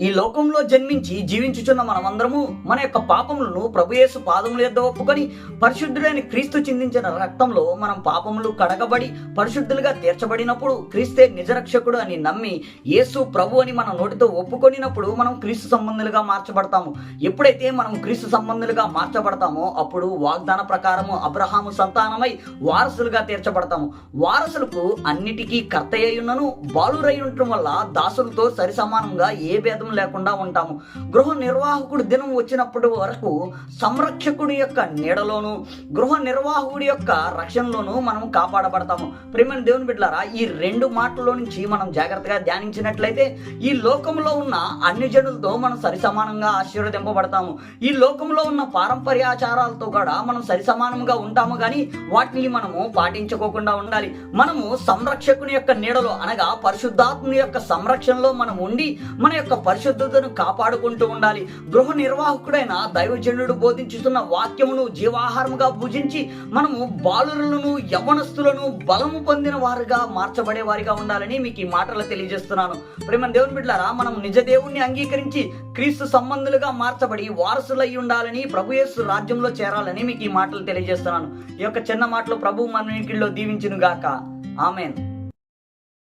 ఈ లోకంలో జన్మించి జీవించుచున్న మనమందరము మన యొక్క పాపములను ప్రభుయేసు పాదముల యొద్ద ఒప్పుకొని పరిశుద్ధుడైన క్రీస్తు చిందించిన రక్తంలో మనం పాపములు కడగబడి పరిశుద్ధులుగా తీర్చబడినప్పుడు క్రీస్తే నిజరక్షకుడు అని నమ్మి యేసు ప్రభు అని మన నోటితో ఒప్పుకొనినప్పుడు మనం క్రీస్తు సంబంధులుగా మార్చబడతాము. ఎప్పుడైతే మనం క్రీస్తు సంబంధులుగా మార్చబడతామో అప్పుడు వాగ్దాన ప్రకారము అబ్రహాము సంతానమై వారసులుగా తీర్చబడతాము. వారసులకు అన్నిటికీ కర్త అయ్యున్నను బాలురై ఉండటం వల్ల దాసులతో సరి సమానంగా ఏ భేదం లేకుండా ఉంటాము. గృహ నిర్వాహకుడు దినం వచ్చినప్పటి వరకు సంరక్షకుడి యొక్క నీడలోను గృహ నిర్వాహకుడి యొక్క రక్షణలోను మనం కాపాడబడతాము. ప్రేమ దేవుని బిడ్డలారా ఈ రెండు మాటల్లో నుంచి మనం జాగ్రత్తగా ధ్యానించినట్లయితే ఈ లోకంలో ఉన్న అన్ని జనులతో మనం సరిసమానంగా ఆశీర్వదింపబడతాము. ఈ లోకంలో ఉన్న పారంపర్యాచారాలతో కూడా మనం సరిసమానంగా ఉంటాము కానీ వాటిని మనము పాటించుకోకుండా ఉండాలి. మనము సంరక్షకుని యొక్క నీడలో అనగా పరిశుద్ధాత్ముని యొక్క సంరక్షణలో మనం ఉండి మన యొక్క పరిశుద్ధతను కాపాడుకుంటూ ఉండాలి. గృహ నిర్వాహకుడైన దైవజనుడు బోధించుతున్న వాక్యమును జీవాహారముగా భుజించి మనము బాలులను యవనస్తులను బలము పొందిన వారుగా మార్చబడే వారిగా ఉండాలని మీకు ఈ మాటలు తెలియజేస్తున్నాను. ప్రేమ దేవుని బిడ్డారా మనం నిజ దేవుణ్ణి అంగీకరించి క్రీస్తు సంబంధులుగా మార్చబడి వారసులై ఉండాలని ప్రభుయేసు రాజ్యంలో చేరాలని మీకు ఈ మాటలు తెలియజేస్తున్నాను. ఈ యొక్క చిన్న మాటలు ప్రభు మన ఇంటిలో దీవించును గాక ఆమెన్.